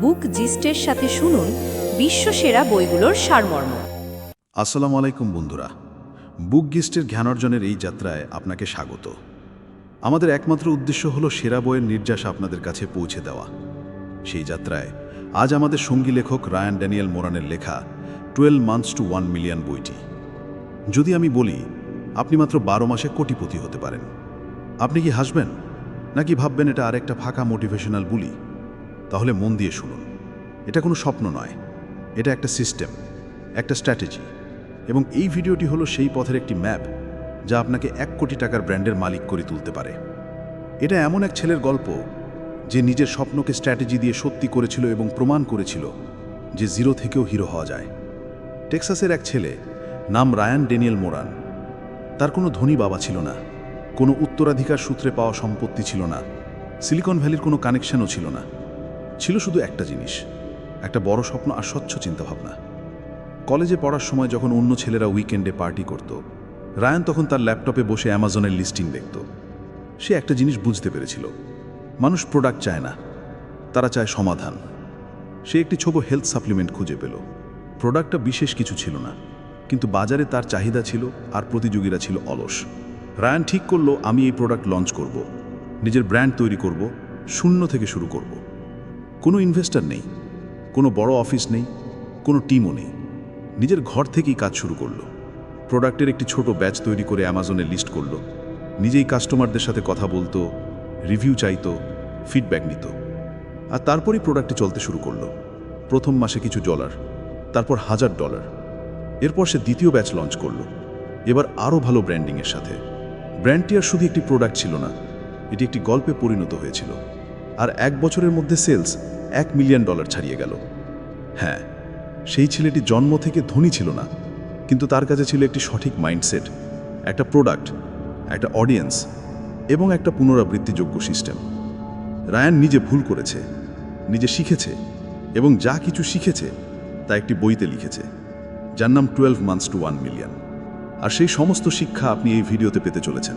বুক জিস্টের সাথে শুনুন বিশ্বসেরা বইগুলোর সারমর্ম। আসসালামু আলাইকুম বন্ধুরা। বুক গিস্টের জ্ঞানার্জনের এই যাত্রায় আপনাকে স্বাগত। আমাদের একমাত্র উদ্দেশ্য হলো সেরা বইয়ের নির্যাস আপনাদের কাছে পৌঁছে দেওয়া। সেই যাত্রায় আজ আমাদের সঙ্গী লেখক রায়ান ড্যানিয়েল মোরানের লেখা twelve months to one million বইটি। যদি আমি বলি, আপনি মাত্র বারো মাসে কোটিপতি হতে পারেন। আপনি কি হাসবেন? নাকি ভাববেন এটা আরেকটা ফাঁকা মোটিভেশনাল বুলি? তাহলে মন দিয়ে শুনুন। এটা কোনো স্বপ্ন নয়। এটা একটা সিস্টেম, একটা স্ট্র্যাটেজি। এবং এই ভিডিওটি হলো সেই পথের একটি ম্যাপ যা আপনাকে এক কোটি টাকার ব্র্যান্ডের মালিক করে তুলতে পারে। এটা এমন এক ছেলের গল্প যে নিজের স্বপ্নকে স্ট্র্যাটেজি দিয়ে সত্যি করেছিল এবং প্রমাণ করেছিল যে জিরো থেকেও হিরো হওয়া যায়। টেক্সাসের এক ছেলে নাম রায়ান ডেনিয়েল মোরান। তার কোনো ধনী বাবা ছিল না, কোনো উত্তরাধিকার সূত্রে পাওয়া সম্পত্তি ছিল না, সিলিকন ভ্যালির কোনো কানেকশনও ছিল না। ছিল শুধু একটা জিনিস, একটা বড় স্বপ্ন আর স্বচ্ছ চিন্তাভাবনা। কলেজে পড়ার সময় যখন অন্য ছেলেরা উইকেন্ডে পার্টি করত, রায়ান তখন তার ল্যাপটপে বসে অ্যামাজনের লিস্টিং দেখত। সে একটা জিনিস বুঝতে পেরেছিল, মানুষ প্রোডাক্ট চায় না, তারা চায় সমাধান। সে একটি ছোট হেলথ সাপ্লিমেন্ট খুঁজে পেল। প্রোডাক্টটা বিশেষ কিছু ছিল না, কিন্তু বাজারে তার চাহিদা ছিল আর প্রতিযোগীরা ছিল অলস। রায়ান ঠিক করল, আমি এই প্রোডাক্ট লঞ্চ করব, নিজের ব্র্যান্ড তৈরি করব, শূন্য থেকে শুরু করব। কোনো ইনভেস্টর নেই, কোনো বড় অফিস নেই, কোনো টিমও নেই। নিজের ঘর থেকেই কাজ শুরু করল। প্রোডাক্টের একটি ছোট ব্যাচ তৈরি করে অ্যামাজনে লিস্ট করল। নিজেই কাস্টমারদের সাথে কথা বলতো রিভিউ চাইতো ফিডব্যাক নিত। আর তারপরই প্রোডাক্টটি চলতে শুরু করল। প্রথম মাসে কিছু ডলার তারপর হাজার ডলার এরপর সে দ্বিতীয় ব্যাচ লঞ্চ করল। এবার আরও ভালো ব্র্যান্ডিংয়ের সাথে। ব্র্যান্ডটি আর শুধু একটি প্রোডাক্ট ছিল না, এটি একটি গল্পে পরিণত হয়েছিল। আর এক বছরের মধ্যে সেলস এক মিলিয়ন ডলার ছাড়িয়ে গেল। হ্যাঁ সেই ছেলেটি জন্ম থেকে ধনী ছিল না, কিন্তু তার কাছে ছিল একটি সঠিক মাইন্ডসেট, একটা প্রোডাক্ট, একটা অডিয়েন্স এবং একটা পুনরাবৃত্তিযোগ্য সিস্টেম। রায়ান নিজে ভুল করেছে, নিজে শিখেছে এবং যা কিছু শিখেছে তা একটি বইতে লিখেছে, যার নাম twelve months to one million. আর সেই সমস্ত শিক্ষা আপনি এই ভিডিওতে পেতে চলেছেন।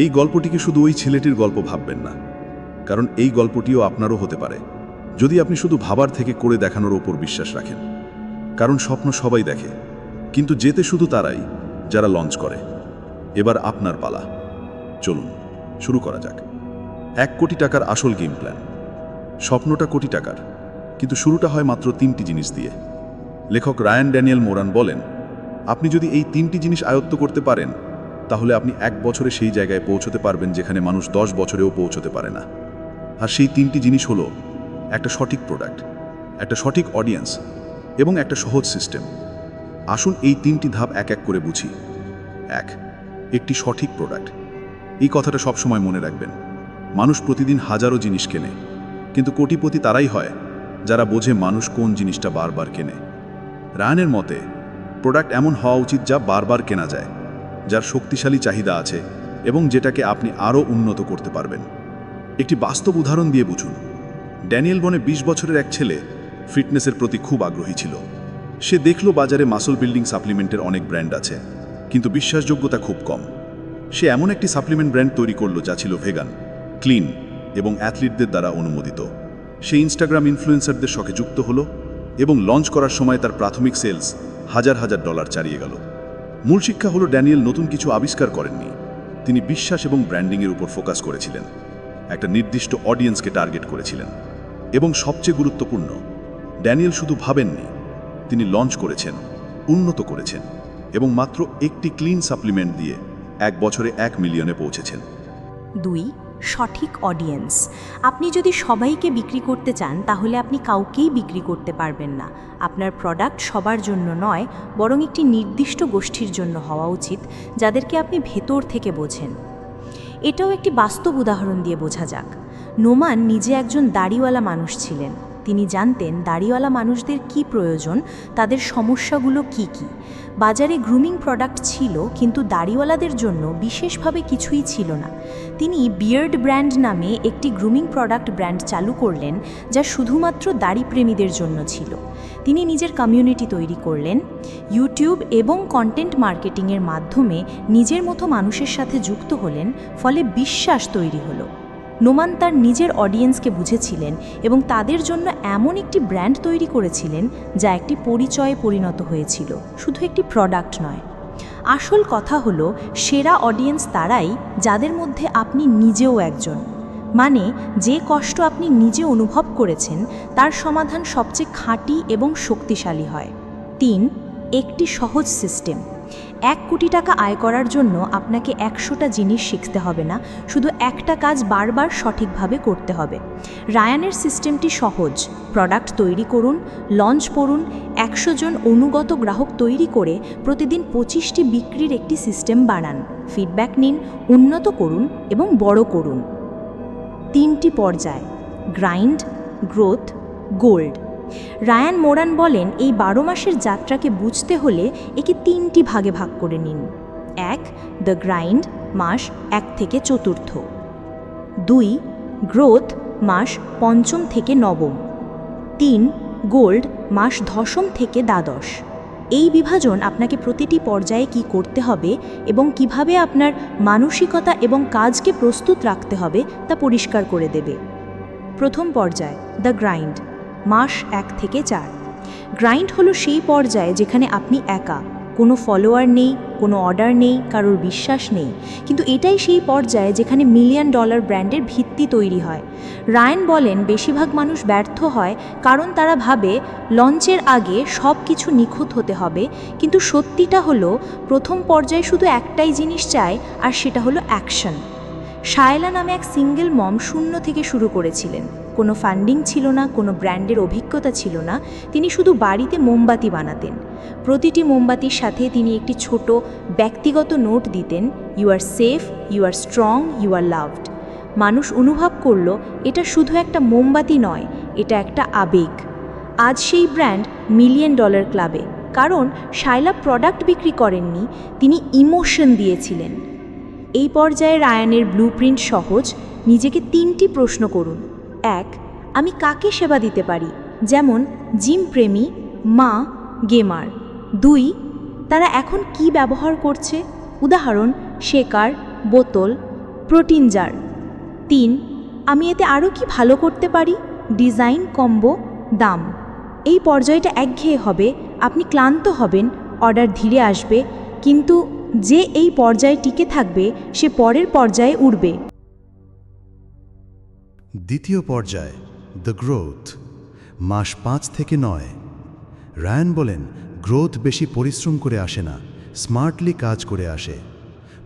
এই গল্পটিকে শুধু ওই ছেলেটির গল্প ভাববেন না। কারণ এই গল্পটিও আপনারও হতে পারে, যদি আপনি শুধু ভাবার থেকে করে দেখানোর ওপর বিশ্বাস রাখেন। কারণ স্বপ্ন সবাই দেখে, কিন্তু যেতে শুধু তারাই, যারা লঞ্চ করে। এবার আপনার পালা। চলুন, শুরু করা যাক। এক কোটি টাকার আসল গেম প্ল্যান স্বপ্নটা কোটি টাকার, কিন্তু শুরুটা হয় মাত্র তিনটি জিনিস দিয়ে। লেখক রায়ান ড্যানিয়েল মোরান বলেন, আপনি যদি এই তিনটি জিনিস আয়ত্ত করতে পারেন, তাহলে আপনি এক বছরে সেই জায়গায় পৌঁছতে পারবেন যেখানে মানুষ দশ বছরেও পৌঁছতে পারে না। আর সেই তিনটি জিনিস হলো একটা সঠিক প্রোডাক্ট একটা সঠিক অডিয়েন্স এবং একটা সহজ সিস্টেম আসুন এই তিনটি ধাপ এক এক করে বুঝি। এক, একটি সঠিক প্রোডাক্ট এই কথাটা সবসময় মনে রাখবেন। মানুষ প্রতিদিন হাজারো জিনিস কেনে, কিন্তু কোটিপতি তারাই হয় যারা বোঝে মানুষ কোন জিনিসটা বারবার কেনে। রায়ানের মতে প্রোডাক্ট এমন হওয়া উচিত যা বারবার কেনা যায়, যার শক্তিশালী চাহিদা আছে এবং যেটাকে আপনি আরও উন্নত করতে পারবেন। একটি বাস্তব উদাহরণ দিয়ে বুঝুন। ড্যানিয়েল বনে ২০ বছরের এক ছেলে ফিটনেসের প্রতি খুব আগ্রহী ছিল। সে দেখল বাজারে মাসল বিল্ডিং সাপ্লিমেন্টের অনেক ব্র্যান্ড আছে, কিন্তু বিশ্বাসযোগ্যতা খুব কম। সে এমন একটি সাপ্লিমেন্ট ব্র্যান্ড তৈরি করল যা ছিল ভেগান, ক্লিন এবং অ্যাথলিটদের দ্বারা অনুমোদিত। সে ইনস্টাগ্রাম ইনফ্লুয়েন্সারদের শখে যুক্ত হলো এবং লঞ্চ করার সময় তার প্রাথমিক সেলস হাজার হাজার ডলার ছাড়িয়ে গেল। মূল শিক্ষা হলো ড্যানিয়েল নতুন কিছু আবিষ্কার করেননি। তিনি বিশ্বাস এবং ব্র্যান্ডিংয়ের উপর ফোকাস করেছিলেন। একটা নির্দিষ্ট অডিয়েন্সকে টার্গেট করেছিলেন। এবং সবচেয়ে গুরুত্বপূর্ণ, ড্যানিয়েল শুধু ভাবেননি, তিনি লঞ্চ করেছেন, উন্নত করেছেন, এবং মাত্র একটি ক্লিন সাপ্লিমেন্ট দিয়ে এক বছরে এক মিলিয়নে পৌঁছেছেন। দুই, সঠিক অডিয়েন্স। আপনি যদি সবাইকে বিক্রি করতে চান, তাহলে আপনি কাউকেই বিক্রি করতে পারবেন না। আপনার প্রোডাক্ট সবার জন্য নয়, বরং একটি নির্দিষ্ট গোষ্ঠীর জন্য হওয়া উচিত, যাদেরকে আপনি ভেতর থেকে বোঝেন। এটাও একটি বাস্তব উদাহরণ দিয়ে বোঝা যাক। নোমান নিজে একজন দাড়িওয়ালা মানুষ ছিলেন। তিনি জানতেন দাড়িওয়ালা মানুষদের কি প্রয়োজন, তাদের সমস্যাগুলো কি কি। বাজারে গ্রুমিং প্রোডাক্ট ছিল, কিন্তু দাড়িওয়ালাদের জন্য বিশেষভাবে কিছুই ছিল না। তিনি বিয়ার্ড ব্র্যান্ড নামে একটি গ্রুমিং প্রোডাক্ট ব্র্যান্ড চালু করলেন, যা শুধুমাত্র দাড়িপ্রেমীদের জন্য ছিল। তিনি নিজের কমিউনিটি তৈরি করলেন ইউটিউব এবং কন্টেন্ট মার্কেটিংয়ের মাধ্যমে নিজের মতো মানুষের সাথে যুক্ত হলেন, ফলে বিশ্বাস তৈরি হলো। নোমান তার নিজের অডিয়েন্সকে বুঝেছিলেন এবং তাদের জন্য এমন একটি ব্র্যান্ড তৈরি করেছিলেন যা একটি পরিচয়ে পরিণত হয়েছিল, শুধু একটি প্রোডাক্ট নয়। আসল কথা হলো, সেরা অডিয়েন্স তারাই যাদের মধ্যে আপনি নিজেও একজন। মানে যে কষ্ট আপনি নিজে অনুভব করেছেন, তার সমাধান সবচেয়ে খাঁটি এবং শক্তিশালী হয়। তিন, একটি সহজ সিস্টেম এক কোটি টাকা আয় করার জন্য আপনাকে একশোটা জিনিস শিখতে হবে না, শুধু একটা কাজ বারবার সঠিকভাবে করতে হবে। রায়ানের সিস্টেমটি সহজ। প্রোডাক্ট তৈরি করুন, লঞ্চ করুন একশো জন অনুগত গ্রাহক তৈরি করে প্রতিদিন পঁচিশটি বিক্রির একটি সিস্টেম বানান। ফিডব্যাক নিন, উন্নত করুন এবং বড় করুন। তিনটি পর্যায়। Grind, growth, gold. Ryan Moran বলেন, এই বারো মাসের যাত্রাকে বুঝতে হলে একে তিনটি ভাগে ভাগ করে নিন। এক, দ্য গ্রাইন্ড মাস এক থেকে চতুর্থ। দুই, গ্রোথ মাস পঞ্চম থেকে নবম। তিন, গোল্ড মাস দশম থেকে দ্বাদশ। এই বিভাজন আপনাকে প্রতিটি পর্যায়ে কি করতে হবে এবং কীভাবে আপনার মানসিকতা এবং কাজকে প্রস্তুত রাখতে হবে তা পরিষ্কার করে দেবে। প্রথম পর্যায়, দ্য গ্রাইন্ড। মাস এক থেকে চার। গ্রাইন্ড হলো সেই পর্যায়ে যেখানে আপনি একা। কোনো ফলোয়ার নেই, কোনো অর্ডার নেই, কারোর বিশ্বাস নেই। কিন্তু এটাই সেই পর্যায়ে যেখানে মিলিয়ন ডলার ব্র্যান্ডের ভিত্তি তৈরি হয়। রায়ন বলেন, বেশিরভাগ মানুষ ব্যর্থ হয় কারণ তারা ভাবে, লঞ্চের আগে সব কিছু নিখুঁত হতে হবে। কিন্তু সত্যিটা হলো, প্রথম পর্যায়ে শুধু একটাই জিনিস চায়, আর সেটা হলো অ্যাকশন শায়লা নামে এক সিঙ্গেল মম শূন্য থেকে শুরু করেছিলেন। কোনো ফান্ডিং ছিল না, কোনো ব্র্যান্ডের অভিজ্ঞতা ছিল না, তিনি শুধু বাড়িতে মোমবাতি বানাতেন। প্রতিটি মোমবাতির সাথে তিনি একটি ছোট, ব্যক্তিগত নোট দিতেন you are safe you are strong you are loved মানুষ অনুভব করল, এটা শুধু একটা মোমবাতি নয়, এটা একটা আবেগ। আজ সেই ব্র্যান্ড মিলিয়ন ডলার ক্লাবে। কারণ শায়লা প্রোডাক্ট বিক্রি করেননি, তিনি ইমোশন দিয়েছিলেন। এই পর্যায়ে রায়ানের ব্লুপ্রিন্ট সহজ, নিজেকে তিনটি প্রশ্ন করুন। এক, আমি কাকে সেবা দিতে পারি? যেমন জিম প্রেমী, মা গেমার দুই, তারা এখন কি ব্যবহার করছে? উদাহরণ শেকার বোতল প্রোটিন জার তিন, আমি এতে আরও কি ভালো করতে পারি? ডিজাইন কম্বো দাম। এই পর্যায়টা একঘেয়ে হবে, আপনি ক্লান্ত হবেন অর্ডার ধীরে আসবে, কিন্তু যে এই পর্যায়ে টিকে থাকবে, সে পরের পর্যায়ে উঠবে দ্বিতীয় পর্যায় দ্য গ্রোথ মাস পাঁচ থেকে নয়। রায়ান বলেন গ্রোথ বেশি পরিশ্রম করে আসে না স্মার্টলি কাজ করে আসে।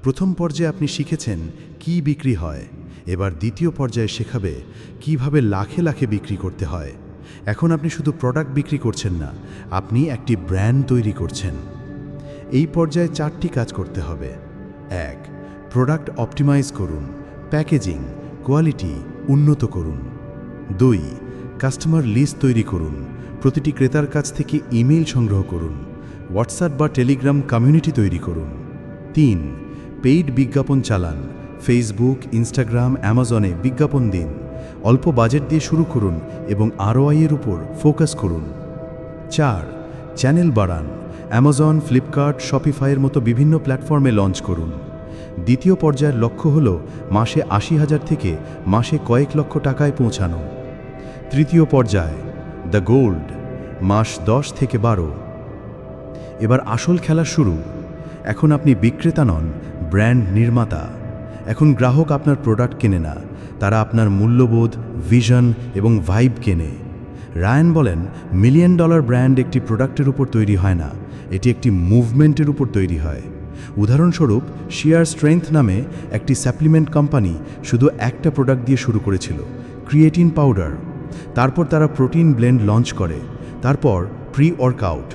প্রথম পর্যায়ে আপনি শিখেছেন কি বিক্রি হয়, এবার দ্বিতীয় পর্যায়ে শেখাবে কীভাবে লাখে লাখে বিক্রি করতে হয়। এখন আপনি শুধু প্রোডাক্ট বিক্রি করছেন না, আপনি একটি ব্র্যান্ড তৈরি করছেন। এই পর্যায়ে চারটি কাজ করতে হবে। এক প্রোডাক্ট অপটিমাইজ করুন প্যাকেজিং কোয়ালিটি উন্নত করুন। দুই কাস্টমার লিস্ট তৈরি করুন, প্রতিটি ক্রেতার কাছ থেকে ইমেইল সংগ্রহ করুন হোয়াটসঅ্যাপ বা টেলিগ্রাম কমিউনিটি তৈরি করুন। তিন পেইড বিজ্ঞাপন চালান ফেসবুক ইনস্টাগ্রাম অ্যামাজনে বিজ্ঞাপন দিন, অল্প বাজেট দিয়ে শুরু করুন এবং আরওআইয়ের উপর ফোকাস করুন। চার চ্যানেল বাড়ান অ্যামাজন ফ্লিপকার্ট শপিফাইয়ের মতো বিভিন্ন প্ল্যাটফর্মে লঞ্চ করুন। দ্বিতীয় পর্যায়ের লক্ষ্য হল মাসে আশি হাজার থেকে মাসে কয়েক লক্ষ টাকায় পৌঁছানো। তৃতীয় পর্যায় দ্য গোল্ড মাস দশ থেকে বারো। এবার আসল খেলা শুরু। এখন আপনি বিক্রেতা নন ব্র্যান্ড নির্মাতা। এখন গ্রাহক আপনার প্রোডাক্ট কেনে না, তারা আপনার মূল্যবোধ ভিশন এবং ভাইব কেনে। রায়ান বলেন মিলিয়ন ডলার ব্র্যান্ড একটি প্রোডাক্টের উপর তৈরি হয় না। এটি একটি মুভমেন্টের উপর তৈরি হয়। উদাহরণস্বরূপ শিয়ার স্ট্রেংথ নামে একটি সাপ্লিমেন্ট কোম্পানি শুধু একটা প্রোডাক্ট দিয়ে শুরু করেছিল ক্রিয়েটিন পাউডার তারপর তারা প্রোটিন ব্লেন্ড লঞ্চ করে। তারপর প্রি ওয়ার্কআউট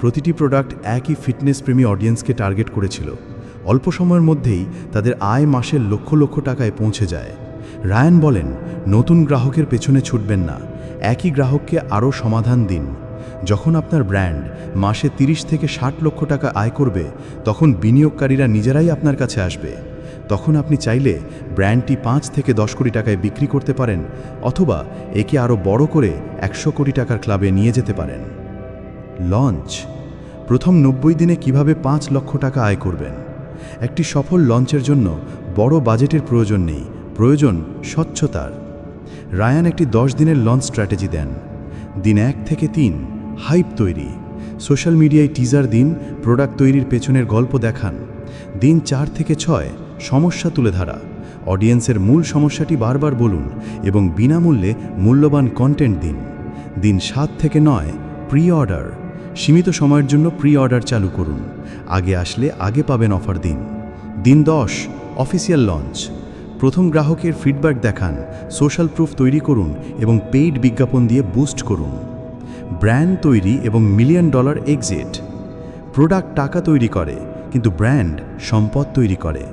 প্রতিটি প্রোডাক্ট একই ফিটনেস প্রেমী অডিয়েন্সকে টার্গেট করেছিল। অল্প সময়ের মধ্যেই তাদের আয় মাসের লক্ষ লক্ষ টাকায় পৌঁছে যায়। রায়ান বলেন, নতুন গ্রাহকের পেছনে ছুটবেন না। একই গ্রাহককে আরও সমাধান দিন। যখন আপনার ব্র্যান্ড মাসে ৩০ থেকে ষাট লক্ষ টাকা আয় করবে, তখন বিনিয়োগকারীরা নিজেরাই আপনার কাছে আসবে। তখন আপনি চাইলে ব্র্যান্ডটি পাঁচ থেকে দশ কোটি টাকায় বিক্রি করতে পারেন অথবা একে আরও বড় করে একশো কোটি টাকার ক্লাবে নিয়ে যেতে পারেন। লঞ্চ। প্রথম নব্বই দিনে কীভাবে পাঁচ লক্ষ টাকা আয় করবেন? একটি সফল লঞ্চের জন্য বড় বাজেটের প্রয়োজন নেই, প্রয়োজন স্বচ্ছতার। রায়ান একটি দশ দিনের লঞ্চ স্ট্র্যাটেজি দেন। দিন এক থেকে তিন। হাইপ তৈরি। সোশ্যাল মিডিয়ায় টিজার দিন, প্রোডাক্ট তৈরির পেছনের গল্প দেখান। দিন চার থেকে ছয়, সমস্যা তুলে ধরা। অডিয়েন্সের মূল সমস্যাটি বারবার বলুন এবং বিনামূল্যে মূল্যবান কন্টেন্ট দিন। দিন সাত থেকে নয় প্রি অর্ডার সীমিত সময়ের জন্য প্রি অর্ডার চালু করুন। আগে আসলে আগে পাবেন অফার দিন। দিন দশ, অফিসিয়াল লঞ্চ। প্রথম গ্রাহকের ফিডব্যাক দেখান, সোশ্যাল প্রুফ তৈরি করুন এবং পেইড বিজ্ঞাপন দিয়ে বুস্ট করুন। ব্র্যান্ড তৈরি এবং মিলিয়ন ডলার এক্সিট। প্রোডাক্ট টাকা তৈরি করে, কিন্তু ব্র্যান্ড সম্পদ তৈরি করে।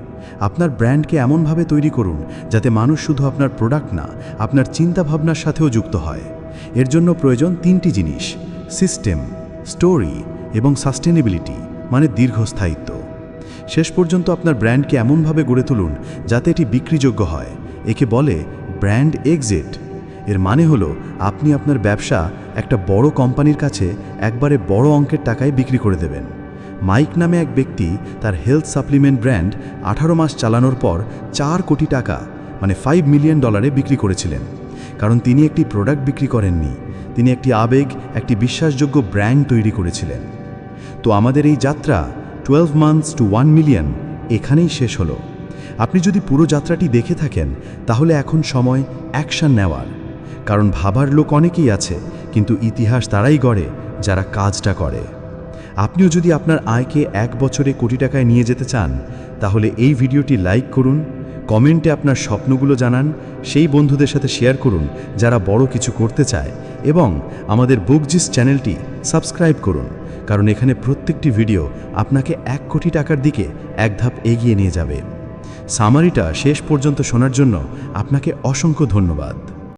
আপনার ব্র্যান্ডকে এমনভাবে তৈরি করুন যাতে মানুষ শুধু আপনার প্রোডাক্ট না, আপনার চিন্তাভাবনার সাথেও যুক্ত হয়। এর জন্য প্রয়োজন তিনটি জিনিস, সিস্টেম, স্টোরি এবং সাস্টেনেবিলিটি মানে দীর্ঘস্থায়িত্ব। শেষ পর্যন্ত আপনার ব্র্যান্ডকে এমনভাবে গড়ে তুলুন যাতে এটি বিক্রিযোগ্য হয়। একে বলে ব্র্যান্ড এক্সিট। এর মানে হলো আপনি আপনার ব্যবসা একটা বড় কোম্পানির কাছে একবারে বড় অঙ্কের টাকায় বিক্রি করে দেবেন। মাইক নামে এক ব্যক্তি তার হেলথ সাপ্লিমেন্ট ব্র্যান্ড আঠারো মাস চালানোর পর চার কোটি টাকা মানে ফাইভ মিলিয়ন ডলারে বিক্রি করেছিলেন। কারণ তিনি একটি প্রোডাক্ট বিক্রি করেননি। তিনি একটি আবেগ, একটি বিশ্বাসযোগ্য ব্র্যান্ড তৈরি করেছিলেন। তো আমাদের এই যাত্রা twelve months to one million এখানেই শেষ হলো। আপনি যদি পুরো যাত্রাটি দেখে থাকেন, তাহলে এখন সময় অ্যাকশন নেওয়ার। কারণ ভাবার লোক অনেকেই আছে কিন্তু ইতিহাস তারাই গড়ে, যারা কাজটা করে। আপনিও যদি আপনার আয়কে এক বছরে কোটি টাকায় নিয়ে যেতে চান, তাহলে এই ভিডিওটি লাইক করুন, কমেন্টে আপনার স্বপ্নগুলো জানান, সেই বন্ধুদের সাথে শেয়ার করুন, যারা বড় কিছু করতে চায়, এবং আমাদের বুকজিস চ্যানেলটি সাবস্ক্রাইব করুন, কারণ এখানে প্রত্যেকটি ভিডিও আপনাকে এক কোটি টাকার দিকে এক ধাপ এগিয়ে নিয়ে যাবে। সামারিটা শেষ পর্যন্ত শোনার জন্য আপনাকে অসংখ্য ধন্যবাদ।